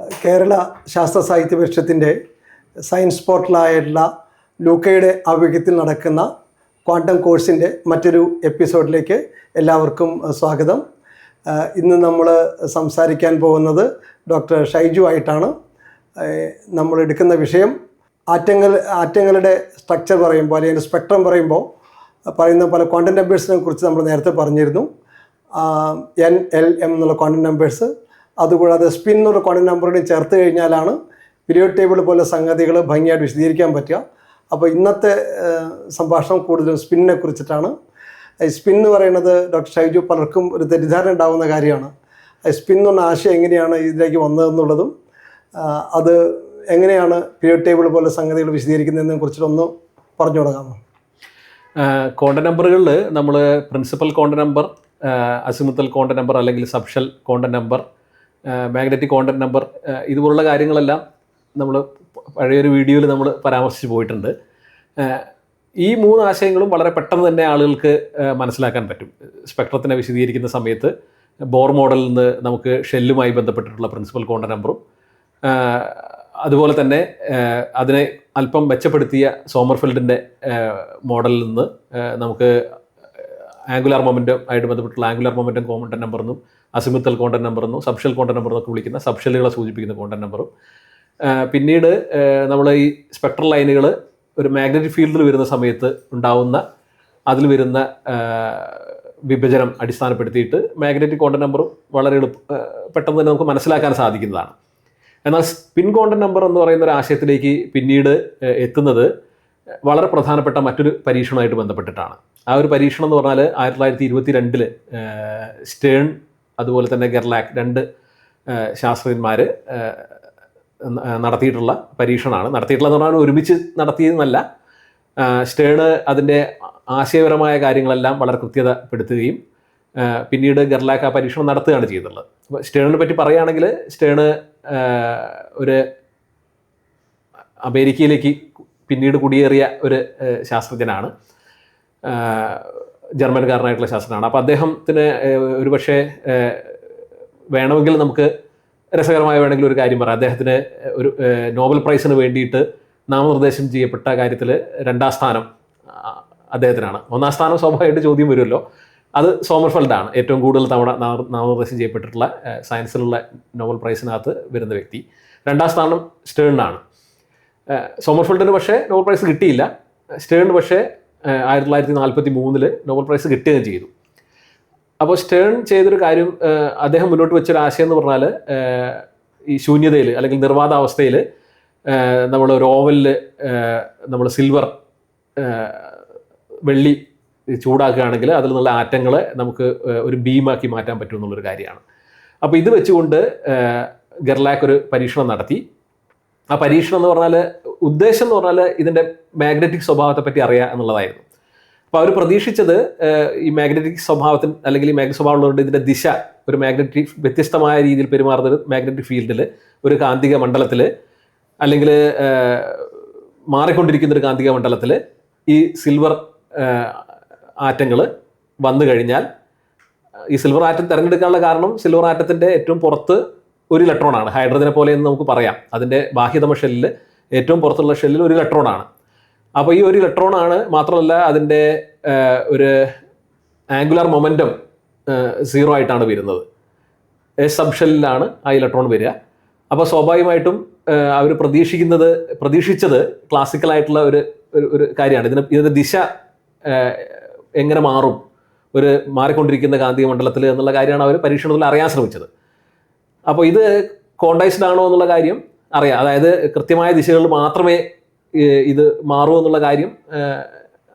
കേരള ശാസ്ത്ര സാഹിത്യ പരിഷത്തിന്റെ സയൻസ് പോർട്ടലായിട്ടുള്ള ലൂക്കയുടെ ആഭിമുഖ്യത്തിൽ നടക്കുന്ന ക്വാണ്ടം കോഴ്സിന്റെ മറ്റൊരു എപ്പിസോഡിലേക്ക് എല്ലാവർക്കും സ്വാഗതം. ഇന്ന് നമ്മൾ സംസാരിക്കാൻ പോകുന്നത് ഡോക്ടർ ഷൈജു ആയിട്ടാണ്. നമ്മൾ എടുക്കുന്ന വിഷയം ആറ്റങ്ങൾ ആറ്റങ്ങളുടെ സ്ട്രക്ചർ പറയുമ്പോൾ അല്ലെങ്കിൽ സ്പെക്ട്രം പറയുമ്പോൾ പറയുന്ന പല ക്വാണ്ടം നമ്പേഴ്സിനെ കുറിച്ച് നമ്മൾ നേരത്തെ പറഞ്ഞിരുന്നു. എൻ എൽ എം എന്നുള്ള ക്വാണ്ടം നമ്പേഴ്സ് അതുകൂടാതെ സ്പിൻ ഒരു കോണി നമ്പറുകൂടി ചേർത്ത് കഴിഞ്ഞാലാണ് പീരിയോഡ് ടേബിൾ പോലെ സംഗതികൾ ഭംഗിയായിട്ട് വിശദീകരിക്കാൻ പറ്റുക. അപ്പോൾ ഇന്നത്തെ സംഭാഷണം കൂടുതലും സ്പിന്നിനെ കുറിച്ചിട്ടാണ്. സ്പിൻ എന്ന് പറയുന്നത് ഡോക്ടർ ഷൈജു പലർക്കും ഒരു തെറ്റിദ്ധാരണ ഉണ്ടാകുന്ന കാര്യമാണ്. സ്പിൻ എന്ന് പറഞ്ഞ ആശയം എങ്ങനെയാണ് ഇതിലേക്ക് വന്നതെന്നുള്ളതും അത് എങ്ങനെയാണ് പീരിയോഡ് ടേബിൾ പോലെ സംഗതികൾ വിശദീകരിക്കുന്നതിനെ കുറിച്ചിട്ടൊന്ന് പറഞ്ഞു തുടങ്ങാമോ കോണ്ട നമ്പറുകളിൽ നമ്മൾ principal quantum number azimuthal quantum number അല്ലെങ്കിൽ subshell quantum number magnetic quantum number ഇതുപോലുള്ള കാര്യങ്ങളെല്ലാം നമ്മൾ പഴയൊരു വീഡിയോയിൽ നമ്മൾ പരാമർശിച്ച് പോയിട്ടുണ്ട്. ഈ മൂന്ന് ആശയങ്ങളും വളരെ പെട്ടെന്ന് തന്നെ ആളുകൾക്ക് മനസ്സിലാക്കാൻ പറ്റും. സ്പെക്ട്രത്തിനെ വിശദീകരിക്കുന്ന സമയത്ത് ബോർ മോഡലിൽ നിന്ന് നമുക്ക് ഷെല്ലുമായി ബന്ധപ്പെട്ടിട്ടുള്ള പ്രിൻസിപ്പൽ കോണ്ട നമ്പറും അതുപോലെ തന്നെ അതിനെ അല്പം മെച്ചപ്പെടുത്തിയ സോമർഫെൽഡിന്റെ മോഡലിൽ നിന്ന് നമുക്ക് ആംഗുലാർ മൊമെന്റം ആയിട്ട് ബന്ധപ്പെട്ടുള്ള ആംഗുലാർ മൊമെന്റം കോമണ്ടൻ നമ്പറിൽ എന്നും അസിമിത്തൽ കോണ്ടൻ നമ്പർ എന്നും സബ്ഷൽ കോണ്ടൻ നമ്പർ എന്നൊക്കെ വിളിക്കുന്ന സബ്ഷലുകളെ സൂചിപ്പിക്കുന്ന കോണ്ടൻ നമ്പറും പിന്നീട് നമ്മൾ ഈ സ്പെക്ട്രൽ ലൈനുകൾ ഒരു മാഗ്നറ്റിക് ഫീൽഡിൽ വരുന്ന സമയത്ത് ഉണ്ടാവുന്ന അതിൽ വരുന്ന വിഭജനം അടിസ്ഥാനപ്പെടുത്തിയിട്ട് മാഗ്നറ്റിക് കോണ്ടൻ നമ്പറും വളരെ എളുപ്പ പെട്ടെന്ന് തന്നെ നമുക്ക് മനസ്സിലാക്കാൻ സാധിക്കുന്നതാണ്. എന്നാൽ സ്പിൻ കോണ്ടൻ നമ്പർ എന്ന് പറയുന്ന ഒരു ആശയത്തിലേക്ക് പിന്നീട് എത്തുന്നത് വളരെ പ്രധാനപ്പെട്ട മറ്റൊരു പരീക്ഷണമായിട്ട് ബന്ധപ്പെട്ടിട്ടാണ്. ആ ഒരു പരീക്ഷണം എന്ന് പറഞ്ഞാൽ ആയിരത്തി തൊള്ളായിരത്തി ഇരുപത്തി രണ്ടിൽ സ്റ്റേൺ അതുപോലെ തന്നെ ഗെർലാക്ക് രണ്ട് ശാസ്ത്രജ്ഞന്മാർ നടത്തിയിട്ടുള്ള പരീക്ഷണമാണ്. നടത്തിയിട്ടുള്ളതെന്ന് പറഞ്ഞാൽ ഒരുമിച്ച് നടത്തിയതെന്നല്ല. സ്റ്റേണ് അതിന്റെ ആശയപരമായ കാര്യങ്ങളെല്ലാം വളരെ കൃത്യതപ്പെടുത്തുകയും പിന്നീട് ഗെർലാക്ക് ആ പരീക്ഷണം നടത്തുകയാണ് ചെയ്തിട്ടുള്ളത് അപ്പോൾ സ്റ്റേണിനെ പറ്റി പറയുകയാണെങ്കിൽ സ്റ്റേണ് ഒരു അമേരിക്കയിലേക്ക് പിന്നീട് കുടിയേറിയ ഒരു ശാസ്ത്രജ്ഞനാണ്. ജർമ്മൻകാരനായിട്ടുള്ള ശാസ്ത്രജ്ഞനാണ്. അപ്പോൾ അദ്ദേഹത്തിന് ഒരുപക്ഷെ വേണമെങ്കിൽ നമുക്ക് രസകരമായ വേണമെങ്കിൽ ഒരു കാര്യം പറയാം. അദ്ദേഹത്തിന് ഒരു നോബൽ പ്രൈസിന് വേണ്ടിയിട്ട് നാമനിർദ്ദേശം ചെയ്യപ്പെട്ട കാര്യത്തിൽ രണ്ടാം സ്ഥാനം അദ്ദേഹത്തിനാണ്. ഒന്നാം സ്ഥാനം സ്വാഭാവികമായിട്ട് ചോദ്യം വരുമല്ലോ. അത് സോമർഫെൽഡാണ്. ഏറ്റവും കൂടുതൽ തവണ നാമനിർദ്ദേശം ചെയ്യപ്പെട്ടിട്ടുള്ള സയൻസിലുള്ള നോബൽ പ്രൈസിനകത്ത് വരുന്ന വ്യക്തി. രണ്ടാം സ്ഥാനം സ്റ്റേണിനാണ്. സോമർഫെൽഡിന് പക്ഷേ നോബൽ പ്രൈസ് കിട്ടിയില്ല. സ്റ്റേണിന് പക്ഷേ ആയിരത്തി തൊള്ളായിരത്തി നാൽപ്പത്തി മൂന്നിൽ നോബൽ പ്രൈസ് കിട്ടുകയും ചെയ്തു. അപ്പോൾ സ്റ്റേൺ ചെയ്തൊരു കാര്യം അദ്ദേഹം മുന്നോട്ട് വെച്ചൊരു ആശയം എന്ന് പറഞ്ഞാൽ ഈ ശൂന്യതയിൽ അല്ലെങ്കിൽ നിർവാതാവസ്ഥയിൽ നമ്മൾ ഒരു ഓവലിൽ നമ്മൾ സിൽവർ വെള്ളി ചൂടാക്കുകയാണെങ്കിൽ അതിൽ നിന്നുള്ള ആറ്റങ്ങളെ നമുക്ക് ഒരു ബീമാക്കി മാറ്റാൻ പറ്റും എന്നുള്ളൊരു കാര്യമാണ്. അപ്പോൾ ഇത് വെച്ചുകൊണ്ട് ഗെർലാക്ക് ഒരു പരീക്ഷണം നടത്തി. ആ പരീക്ഷണം എന്ന് പറഞ്ഞാൽ ഉദ്ദേശം എന്ന് പറഞ്ഞാൽ ഇതിന്റെ മാഗ്നറ്റിക് സ്വഭാവത്തെ പറ്റി അറിയുക എന്നുള്ളതായിരുന്നു. അപ്പോൾ അവർ പ്രതീക്ഷിച്ചത് ഈ മാഗ്നറ്റിക് സ്വഭാവത്തിന് അല്ലെങ്കിൽ ഈ മാഗ്നറ്റിക് സ്വഭാവമുള്ളതുകൊണ്ട് ഇതിന്റെ ദിശ ഒരു മാഗ്നറ്റിക് വ്യത്യസ്തമായ രീതിയിൽ പെരുമാറുന്ന ഒരു മാഗ്നറ്റിക് ഫീൽഡിൽ ഒരു കാന്തിക മണ്ഡലത്തിൽ അല്ലെങ്കിൽ മാറിക്കൊണ്ടിരിക്കുന്ന ഒരു കാന്തിക മണ്ഡലത്തിൽ ഈ സിൽവർ ആറ്റങ്ങൾ വന്നു കഴിഞ്ഞാൽ ഈ സിൽവർ ആറ്റം തിരഞ്ഞെടുക്കാനുള്ള കാരണം സിൽവർ ആറ്റത്തിന്റെ ഏറ്റവും പുറത്ത് ഒരു ഇലക്ട്രോണാണ് ഹൈഡ്രജനെ പോലെ എന്ന് നമുക്ക് പറയാം. അതിന്റെ ബാഹ്യതമ ഷെല്ലിൽ ഏറ്റവും പുറത്തുള്ള ഷെല്ലിൽ ഒരു ഇലക്ട്രോണാണ് അപ്പോൾ ഈ ഒരു ഇലക്ട്രോണാണ് മാത്രമല്ല അതിന്റെ ഒരു ആംഗുലാർ മൊമെന്റം സീറോ ആയിട്ടാണ് വരുന്നത്. എസ് സബ് ഷെല്ലിലാണ് ആ ഇലക്ട്രോൺ വരിക. അപ്പോൾ സ്വാഭാവികമായിട്ടും അവർ പ്രതീക്ഷിക്കുന്നത് പ്രതീക്ഷിച്ചത് ക്ലാസിക്കലായിട്ടുള്ള ഒരു ഒരു കാര്യമാണ്. ഇതിന് ഇതിന്റെ ദിശ എങ്ങനെ മാറും? ഒരു മാറിക്കൊണ്ടിരിക്കുന്ന കാന്തിക മണ്ഡലത്തിൽ എന്നുള്ള കാര്യമാണ് അവർ പരീക്ഷണത്തിൽ അറിയാൻ ശ്രമിച്ചത്. അപ്പോൾ ഇത് കോണ്ടൈസ്ഡ് ആണോ എന്നുള്ള കാര്യം അറിയാം. അതായത് കൃത്യമായ ദിശകളിൽ മാത്രമേ ഇത് മാറൂ എന്നുള്ള കാര്യം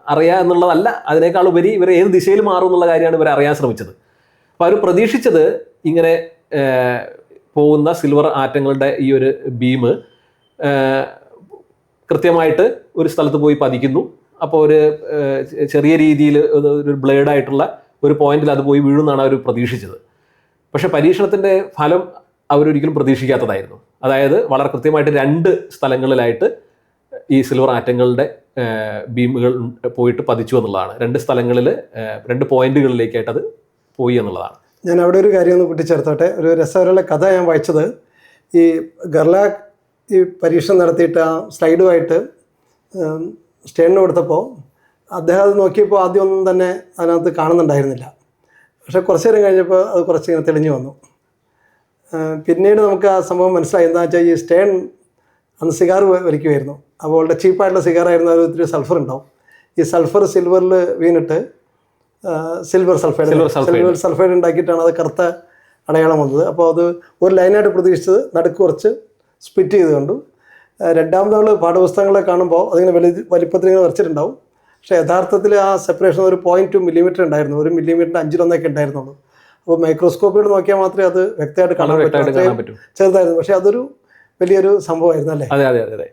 അറിയാം എന്നുള്ളതല്ല. അതിനേക്കാൾ ഉപരി ഇവർ ഏത് ദിശയിൽ മാറും എന്നുള്ള കാര്യമാണ് ഇവർ അറിയാൻ ശ്രമിച്ചത്. അപ്പോൾ അവർ പ്രതീക്ഷിച്ചത് ഇങ്ങനെ പോകുന്ന സിൽവർ ആറ്റങ്ങളുടെ ഈ ഒരു ബീം കൃത്യമായിട്ട് ഒരു സ്ഥലത്ത് പോയി പതിക്കുന്നു. അപ്പോൾ ഒരു ചെറിയ രീതിയിൽ ഒരു ബ്ലേഡായിട്ടുള്ള ഒരു പോയിന്റിൽ അത് പോയി വീഴുന്നാണ് അവർ പ്രതീക്ഷിച്ചത്. പക്ഷെ പരീക്ഷണത്തിന്റെ ഫലം അവരൊരിക്കലും പ്രതീക്ഷിക്കാത്തതായിരുന്നു. അതായത് വളരെ കൃത്യമായിട്ട് രണ്ട് സ്ഥലങ്ങളിലായിട്ട് ഈ സിൽവർ ആറ്റങ്ങളുടെ ബീമുകൾ പോയിട്ട് പതിച്ചു എന്നുള്ളതാണ്. രണ്ട് സ്ഥലങ്ങളിൽ രണ്ട് പോയിന്റുകളിലേക്കായിട്ട് അത് പോയി എന്നുള്ളതാണ്. ഞാൻ അവിടെ ഒരു കാര്യം ഒന്ന് കൂട്ടിച്ചേർത്തോട്ടെ. ഒരു രസകരമുള്ള കഥ ഞാൻ വായിച്ചത് ഈ ഗർലാക് ഈ പരീക്ഷണം നടത്തിയിട്ട് ആ സ്ലൈഡുമായിട്ട് സ്റ്റേണിന് കൊടുത്തപ്പോൾ അദ്ദേഹം അത് നോക്കിയപ്പോൾ ആദ്യമൊന്നും തന്നെ അതിനകത്ത് കാണുന്നുണ്ടായിരുന്നില്ല. പക്ഷേ കുറച്ച് നേരം കഴിഞ്ഞപ്പോൾ അത് കുറച്ച് ഇങ്ങനെ തെളിഞ്ഞു വന്നു. പിന്നീട് നമുക്ക് ആ സംഭവം മനസ്സിലായി. എന്താ വെച്ചാൽ ഈ സ്റ്റേൺ അന്ന് സിഗാർ വലിക്കുമായിരുന്നു അപ്പോൾ വളരെ ചീപ്പായിട്ടുള്ള സിഗാറായിരുന്നു അത് ഒത്തിരി സൾഫർ ഉണ്ടാവും. ഈ സൾഫർ സിൽവറിൽ വീണിട്ട് സിൽവർ സൾഫൈഡ് സിൽവർ സൾഫൈഡ്. ഉണ്ടാക്കിയിട്ടാണ് അത് കറുത്ത അടയാളം വന്നത്. അപ്പോൾ അത് ഒരു ലൈനായിട്ട് പ്രതീക്ഷിച്ചത് നടുക്ക് കുറച്ച് സ്പിറ്റ് ചെയ്ത് കണ്ടു. രണ്ടാമതവൾ രണ്ടാമത് നമ്മൾ പാഠപുസ്തകങ്ങളെ കാണുമ്പോൾ അതിങ്ങനെ വലി വലിപ്പത്തിൽ ഇങ്ങനെ വരച്ചിട്ടുണ്ടാവും. പക്ഷേ യഥാർത്ഥത്തിൽ ആ സെപ്പറേഷൻ ഒരു പോയിന്റ് ടു മില്ലിമീറ്റർ ഉണ്ടായിരുന്നു. ഒരു മില്ലിമീറ്ററിന്റെ അഞ്ചിലൊന്നൊക്കെ ഉണ്ടായിരുന്നുള്ളൂ. അപ്പോൾ മൈക്രോസ്കോപ്പിലൂടെ നോക്കിയാൽ മാത്രമേ അത് വ്യക്തമായിട്ട് കാണാൻ പറ്റൂ. ചെറുതായിരുന്നു. പക്ഷേ അതൊരു വലിയൊരു സംഭവമായിരുന്നു അല്ലേ? അതെ അതെ അതെ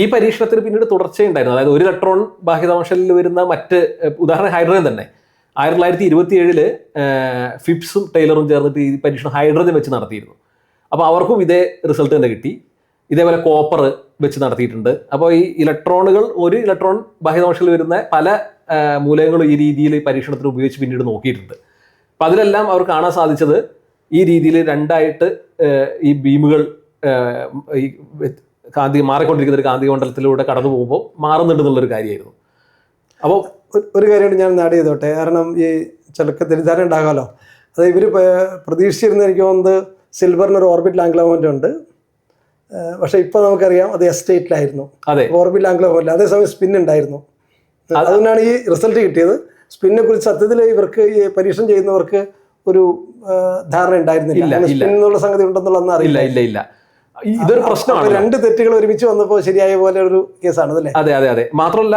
ഈ പരീക്ഷണത്തിന് പിന്നീട് തുടർച്ചയുണ്ടായിരുന്നു. അതായത് ഒരു ഇലക്ട്രോൺ ബാഹ്യതമശലിൽ വരുന്ന മറ്റ് ഉദാഹരണം ഹൈഡ്രജൻ തന്നെ. ആയിരത്തി തൊള്ളായിരത്തി ഇരുപത്തി ഏഴിൽ ഫിപ്സും ടൈലറും ചേർന്നിട്ട് ഈ പരീക്ഷണം ഹൈഡ്രജൻ വെച്ച് നടത്തിയിരുന്നു. അപ്പോൾ അവർക്കും ഇതേ റിസൾട്ട് തന്നെ കിട്ടി. ഇതേപോലെ കോപ്പർ വെച്ച് നടത്തിയിട്ടുണ്ട്. അപ്പോൾ ഈ ഇലക്ട്രോണുകൾ ഒരു ഇലക്ട്രോൺ ബാഹ്യതമശലിൽ വരുന്ന പല മൂലകങ്ങളും ഈ രീതിയിൽ പരീക്ഷണത്തിന് ഉപയോഗിച്ച് പിന്നീട് നോക്കിയിട്ടുണ്ട്. അപ്പോൾ അതിലെല്ലാം അവർ കാണാൻ സാധിച്ചത് ഈ രീതിയിൽ രണ്ടായിട്ട് ഈ ബീമുകൾ ഈ കാന്തി മാറിക്കൊണ്ടിരിക്കുന്ന ഒരു കാന്തി മണ്ഡലത്തിലൂടെ കടന്നു പോകുമ്പോൾ മാറുന്നുണ്ട് എന്നുള്ളൊരു കാര്യമായിരുന്നു. അപ്പോൾ ഒരു- കാര്യമാണ് കാര്യം ഞാൻ നാട് ചെയ്തോട്ടെ? കാരണം ഈ ചിലക്ക് തെറ്റിദ്ധാരണ ഉണ്ടാകാമല്ലോ അത് ഇവർ പ്രതീക്ഷിച്ചിരുന്ന എനിക്ക് തോന്നുന്നത് സിൽവറിന് ഒരു ഓർബിറ്റ് ആംഗ്ലമോന്റ് ഉണ്ട്. പക്ഷെ ഇപ്പോൾ നമുക്കറിയാം അത് എസ്റ്റേറ്റിലായിരുന്നു. അതെ. ഓർബിറ്റ് ആംഗ്ലമോല്ല അതേസമയം സ്പിൻ ഉണ്ടായിരുന്നു. അതുകൊണ്ടാണ് ഈ റിസൾട്ട് കിട്ടിയത്. സ്പിന്നെ കുറിച്ച് സത്യത്തിൽ ഇവർക്ക് ഈ പരീക്ഷണം ചെയ്യുന്നവർക്ക് ഒരു ധാരണ ഉണ്ടായിരുന്നില്ല. സ്പിൻ എന്നുള്ള സംഗതി ഉണ്ടെന്നുള്ളതൊന്നും ഇല്ല അറിയില്ല. ഇല്ല ഇല്ല ഇതൊരു പ്രശ്നമാണ്. രണ്ട് തെറ്റുകൾ ഒരുമിച്ച് വന്നപ്പോൾ ശരിയായ പോലെ ഒരു കേസാണ് അല്ലേ? അതെ അതെ അതെ. മാത്രമല്ല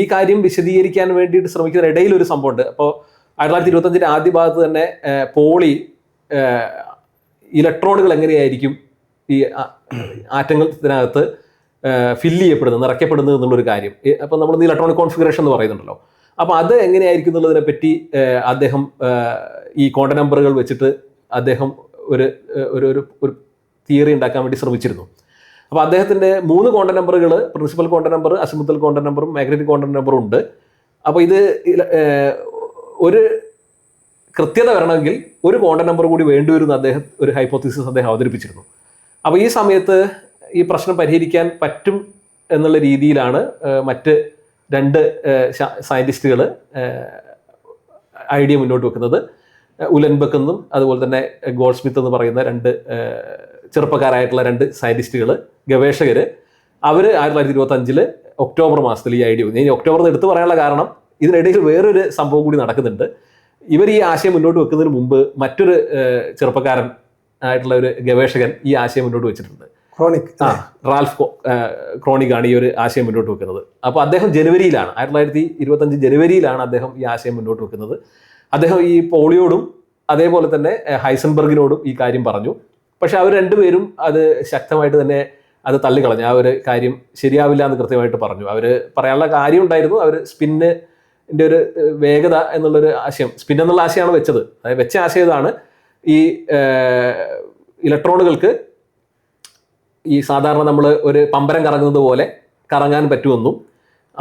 ഈ കാര്യം വിശദീകരിക്കാൻ വേണ്ടിയിട്ട് ശ്രമിക്കുന്ന ഇടയിൽ ഒരു സംഭവം ഉണ്ട്. അപ്പോൾ ആയിരത്തി തൊള്ളായിരത്തി ഇരുപത്തഞ്ചിന്റെ ആദ്യ ഭാഗത്ത് തന്നെ പോളി ഇലക്ട്രോണുകൾ എങ്ങനെയായിരിക്കും ഈ ആറ്റങ്ങൾത്തിനകത്ത് ആറ്റങ്ങൾക്കകത്ത് ഫില്ല് ചെയ്യപ്പെടുന്നത് നിറയ്ക്കപ്പെടുന്നത് എന്നുള്ളൊരു കാര്യം. അപ്പം നമ്മൾ ഇലക്ട്രോണിക് കോൺഫിഗറേഷൻ എന്ന് പറയുന്നുണ്ടല്ലോ. അപ്പോൾ അത് എങ്ങനെയായിരിക്കും എന്നുള്ളതിനെ പറ്റി അദ്ദേഹം ഈ കോണ്ട നമ്പറുകൾ വെച്ചിട്ട് അദ്ദേഹം ഒരു ഒരു ഒരു തിയറി ഉണ്ടാക്കാൻ വേണ്ടി ശ്രമിച്ചിരുന്നു. അപ്പോൾ അദ്ദേഹത്തിന്റെ മൂന്ന് കോണ്ട നമ്പറുകൾ principal quantum number azimuthal quantum നമ്പറും മാഗ്നറ്റിക് കോണ്ട നമ്പറും ഉണ്ട്. അപ്പോൾ ഇത് ഒരു കൃത്യത വരണമെങ്കിൽ ഒരു കോണ്ട നമ്പർ കൂടി വേണ്ടിവരുന്ന അദ്ദേഹം ഒരു ഹൈപ്പോത്തിസിസ് അദ്ദേഹം അവതരിപ്പിച്ചിരുന്നു. അപ്പോൾ ഈ സമയത്ത് ഈ പ്രശ്നം പരിഹരിക്കാൻ പറ്റും എന്നുള്ള രീതിയിലാണ് മറ്റ് രണ്ട് സയന്റിസ്റ്റുകൾ ഐഡിയ മുന്നോട്ട് വെക്കുന്നത്. ഉലൻബക്ക് എന്നും അതുപോലെ തന്നെ ഗോൾഡ് സ്മിത്ത് എന്ന് പറയുന്ന രണ്ട് ചെറുപ്പക്കാരായിട്ടുള്ള രണ്ട് സയന്റിസ്റ്റുകൾ ഗവേഷകർ അവർ ആയിരത്തി തൊള്ളായിരത്തി ഇരുപത്തി അഞ്ചിൽ ഒക്ടോബർ മാസത്തിൽ ഈ ഐഡിയ ഇനി ഒക്ടോബറിൽ എടുത്തു പറയാനുള്ള കാരണം ഇതിനിടയിൽ വേറൊരു സംഭവം കൂടി നടക്കുന്നുണ്ട്. ഇവർ ഈ ആശയം മുന്നോട്ട് വെക്കുന്നതിന് മുമ്പ് മറ്റൊരു ചെറുപ്പക്കാരൻ ആയിട്ടുള്ള ഒരു ഗവേഷകൻ ഈ ആശയം മുന്നോട്ട് വെച്ചിട്ടുണ്ട്. ക്രോണിക് ആ റാൽഫ് ക്രോണിക് ആണ് ഈ ഒരു ആശയം മുന്നോട്ട് വെക്കുന്നത്. അപ്പോൾ അദ്ദേഹം ജനുവരിയിലാണ് ആയിരത്തി തൊള്ളായിരത്തി ഇരുപത്തഞ്ച് ജനുവരിയിലാണ് അദ്ദേഹം ഈ ആശയം മുന്നോട്ട് വെക്കുന്നത്. അദ്ദേഹം ഈ പോളിയോടും അതേപോലെ തന്നെ ഹൈസൻബർഗിനോടും ഈ കാര്യം പറഞ്ഞു. പക്ഷെ അവർ രണ്ടുപേരും അത് ശക്തമായിട്ട് തന്നെ അത് തള്ളിക്കളഞ്ഞു. ആ ഒരു കാര്യം ശരിയാവില്ല എന്ന് കൃത്യമായിട്ട് പറഞ്ഞു. അവർ പറയാനുള്ള കാര്യം ഉണ്ടായിരുന്നു. അവർ സ്പിന്ന് ഒരു വേഗത എന്നുള്ളൊരു ആശയം സ്പിൻ എന്നുള്ള ആശയമാണ് വെച്ചത്. അതായത് വെച്ച ആശയം ഇതാണ്. ഈ ഇലക്ട്രോണുകൾക്ക് ഈ സാധാരണ നമ്മൾ ഒരു പമ്പരം കറങ്ങുന്നത് പോലെ കറങ്ങാൻ പറ്റുമെന്നും.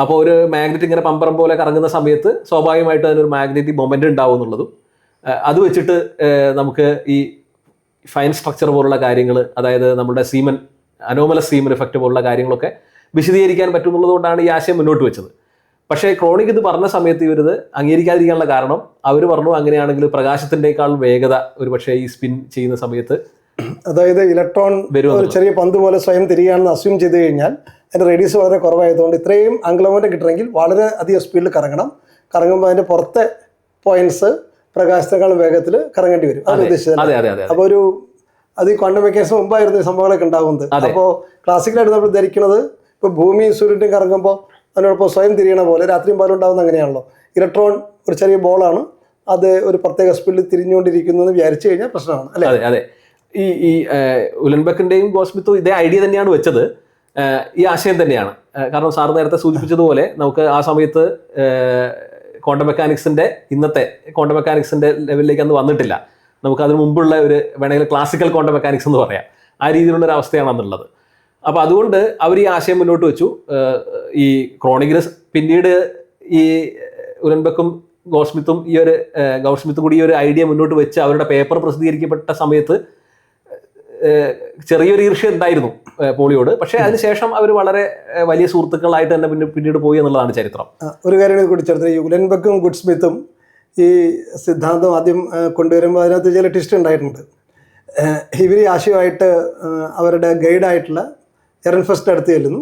അപ്പോൾ ഒരു മാഗ്നറ്റ് ഇങ്ങനെ പമ്പരം പോലെ കറങ്ങുന്ന സമയത്ത് സ്വാഭാവികമായിട്ട് അതിനൊരു മാഗ്നറ്റിക് മൊമെന്റ് ഉണ്ടാവും എന്നുള്ളതും. അത് വെച്ചിട്ട് നമുക്ക് ഈ ഫൈൻ സ്ട്രക്ചർ പോലുള്ള കാര്യങ്ങൾ അതായത് നമ്മുടെ സീമൻ അനോമല സീമൻ ഇഫക്റ്റ് പോലുള്ള കാര്യങ്ങളൊക്കെ വിശദീകരിക്കാൻ പറ്റുന്നുള്ളതുകൊണ്ടാണ് ഈ ആശയം മുന്നോട്ട് വെച്ചത്. പക്ഷേ ക്രോണിക് ഇത് പറഞ്ഞ സമയത്ത് ഇവരിത് അംഗീകരിക്കാതിരിക്കാനുള്ള കാരണം അവർ പറഞ്ഞു അങ്ങനെയാണെങ്കിൽ പ്രകാശത്തിന്റെക്കാൾ വേഗത ഒരു പക്ഷേ ഈ സ്പിൻ ചെയ്യുന്ന സമയത്ത് അതായത് ഇലക്ട്രോൺ ഒരു ചെറിയ പന്ത് പോലെ സ്വയം തിരികെയാണെന്ന് അസ്യൂം ചെയ്ത് കഴിഞ്ഞാൽ അതിന്റെ റേഡിയസ് വളരെ കുറവായതുകൊണ്ട് ഇത്രയും ആംഗ്ലമോന്റെ കിട്ടണമെങ്കിൽ വളരെ അധികം സ്പീഡിൽ കറങ്ങണം. കറങ്ങുമ്പോൾ അതിന്റെ പുറത്തെ പോയിന്റ്സ് പ്രകാശത്തെക്കാളും വേഗത്തിൽ കറങ്ങേണ്ടി വരും. അത്. ഉദ്ദേശിച്ചത് അപ്പോൾ ഒരു അത് ഈ ക്വാണ്ടം മെക്കാനിക്സ് മുമ്പായിരുന്നു ഈ സംഭവങ്ങളൊക്കെ ഉണ്ടാകുന്നത്. അപ്പോൾ ക്ലാസിക്കലായിട്ട് നമ്മൾ ധരിക്കുന്നത് ഇപ്പോൾ ഭൂമി സൂര്യനും കറങ്ങുമ്പോൾ അതിനോടൊപ്പം സ്വയം തിരിയണ പോലെ രാത്രിയും പാലും ഉണ്ടാകുന്ന അങ്ങനെയാണല്ലോ. ഇലക്ട്രോൺ ഒരു ചെറിയ ബോളാണ് അത് ഒരു പ്രത്യേക സ്പീഡിൽ തിരിഞ്ഞുകൊണ്ടിരിക്കുന്നു എന്ന് വിചാരിച്ചു കഴിഞ്ഞാൽ പ്രശ്നമാണ് അല്ലേ? അതെ അതെ. ഈ ഈ ഉലൻബക്കിന്റെയും ഗോസ്മിത്തും ഇതേ ഐഡിയ തന്നെയാണ് വെച്ചത്. ഈ ആശയം തന്നെയാണ്. കാരണം സാർ നേരത്തെ സൂചിപ്പിച്ചതുപോലെ നമുക്ക് ആ സമയത്ത് ക്വാണ്ടം മെക്കാനിക്സിന്റെ ഇന്നത്തെ ക്വാണ്ടം മെക്കാനിക്സിന്റെ ലെവലിലേക്ക് അന്ന് വന്നിട്ടില്ല. നമുക്ക് അതിന് മുമ്പുള്ള ഒരു വേണമെങ്കിൽ ക്ലാസിക്കൽ ക്വാണ്ടം മെക്കാനിക്സ് എന്ന് പറയാം. ആ രീതിയിലുള്ള ഒരു അവസ്ഥയാണ് അന്നുള്ളത് അപ്പോൾ അതുകൊണ്ട് അവർ ഈ ആശയം മുന്നോട്ട് വെച്ചു. ഈ ക്രോണിഗ്രസ് പിന്നീട് ഈ ഉലൻബക്കും ഗോസ്മിത്തും ഈ ഒരു ഗോസ്മിത്തും കൂടി ഈ ഒരു ഐഡിയ മുന്നോട്ട് വെച്ച് അവരുടെ പേപ്പർ പ്രസിദ്ധീകരിക്കപ്പെട്ട സമയത്ത് ചെറിയൊരു ഈർഷ്യ ഉണ്ടായിരുന്നു പോളിയോട്. പക്ഷേ അതിനുശേഷം അവർ വളരെ വലിയ സുഹൃത്തുക്കളായിട്ട് തന്നെ പിന്നെ പിന്നീട് പോയി എന്നുള്ളതാണ് ചരിത്രം. ഒരു കാര്യം കൂടി ചേർത്ത് യുലൻ ബക്കും ഗുഡ് സ്മിത്തും ഈ സിദ്ധാന്തം ആദ്യം കൊണ്ടുവരുമ്പോൾ അതിനകത്ത് ചില ടിസ്റ്റ് ഉണ്ടായിട്ടുണ്ട്. ഇവർ ആശയമായിട്ട് അവരുടെ ഗൈഡായിട്ടുള്ള എറൻ ഫസ്റ്റ് അടുത്ത് ചെല്ലുന്നു.